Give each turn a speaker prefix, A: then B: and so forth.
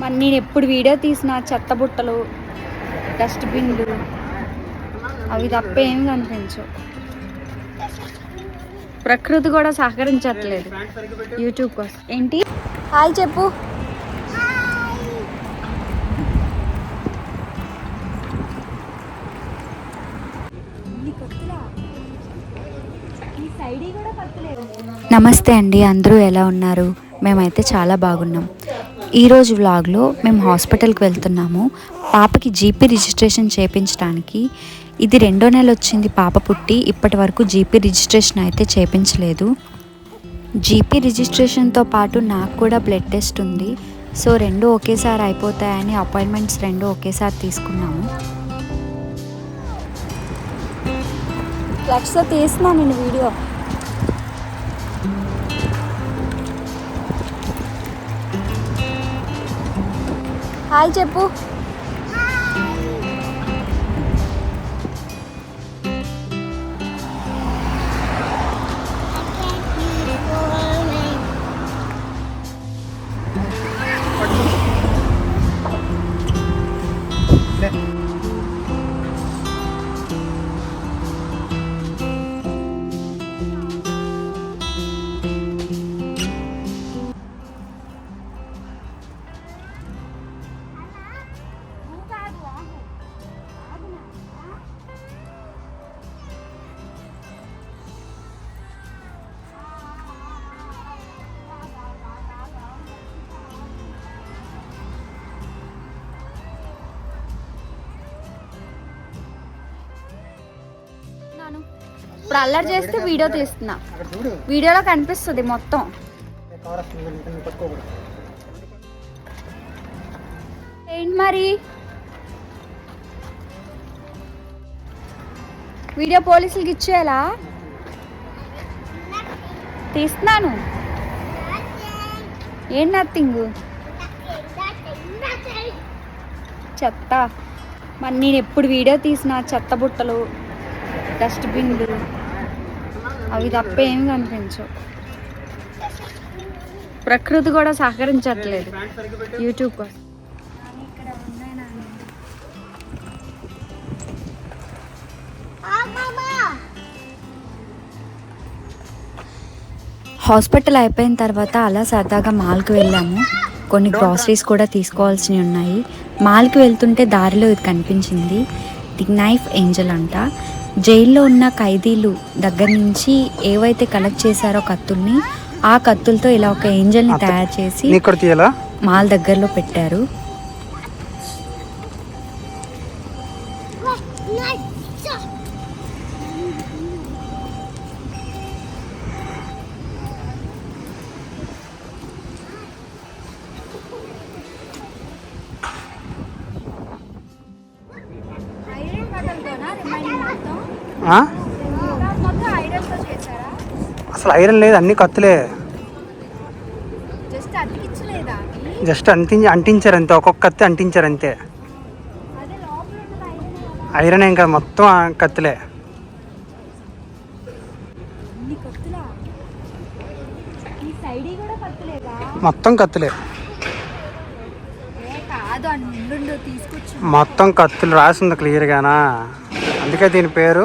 A: మరి నేను ఎప్పుడు వీడియో తీసిన చెత్త బుట్టలు డస్ట్బిన్లు అవి తప్ప ఏమి కనిపించవు. ప్రకృతి కూడా సహకరించట్లేదు యూట్యూబ్ కోసం. ఏంటి? హాయ్ చెప్పు. నమస్తే అండి అందరూ ఎలా ఉన్నారు? మేమైతే చాలా బాగున్నాం. ఈరోజు వ్లాగ్లో మేము హాస్పిటల్కి వెళ్తున్నాము. పాపకి జీపీ రిజిస్ట్రేషన్ చేయించడానికి ఇది రెండో నెల వచ్చింది పాప పుట్టి. ఇప్పటి వరకు జీపీ రిజిస్ట్రేషన్ అయితే చేయించలేదు జీపీ రిజిస్ట్రేషన్తో పాటు నాకు కూడా బ్లడ్ టెస్ట్ ఉంది. సో రెండు ఒకేసారి అయిపోతాయని అపాయింట్మెంట్స్ రెండు ఒకేసారి తీసుకున్నాము. ఫ్లెక్స్ తీసినా నేను వీడియో. హాయ్ చెప్పు. ఇప్పుడు అల్లరి చేస్తే వీడియో తీస్తున్నా. వీడియోలో కనిపిస్తుంది మొత్తం. ఏంటి మరి? వీడియో పోలీసులకి ఇచ్చేయాలా? తీస్తున్నాను. ఏం నథింగ్? చెత్త మరి నేను ఎప్పుడు వీడియో తీసిన చెత్త బుట్టలు డస్ట్బిన్లు అవి తప్ప ఏమి కనిపించవు. ప్రకృతి కూడా సహకరించట్లేదు యూట్యూబ్ కోసం. హాస్పిటల్ అయిపోయిన తర్వాత అలా సరదాగా మాల్కి వెళ్ళాము. కొన్ని గ్రాసరీస్ కూడా తీసుకోవాల్సినవి ఉన్నాయి. మాల్కి వెళ్తుంటే దారిలో ఇది కనిపించింది. ది నైఫ్ ఏంజల్ అంట. జైల్లో ఉన్న ఖైదీలు దగ్గర నుంచి ఏవైతే కలెక్ట్ చేశారో కత్తుల్ని ఆ కత్తులతో ఇలా ఒక ఏంజల్ని తయారు చేసి మాల్ దగ్గరలో పెట్టారు.
B: అసలు ఐరన్ లేదు అన్ని కత్తులే.
A: జస్ట్
B: అంటి అంటించారు అంతే ఒక్కొక్క కత్తి అంటించారు అంతే.
A: ఐరన్
B: ఏం కాదు మొత్తం కత్తులే. మొత్తం కత్తులే. మొత్తం కత్తులు రాసింది క్లియర్గానా అందుకే దీని పేరు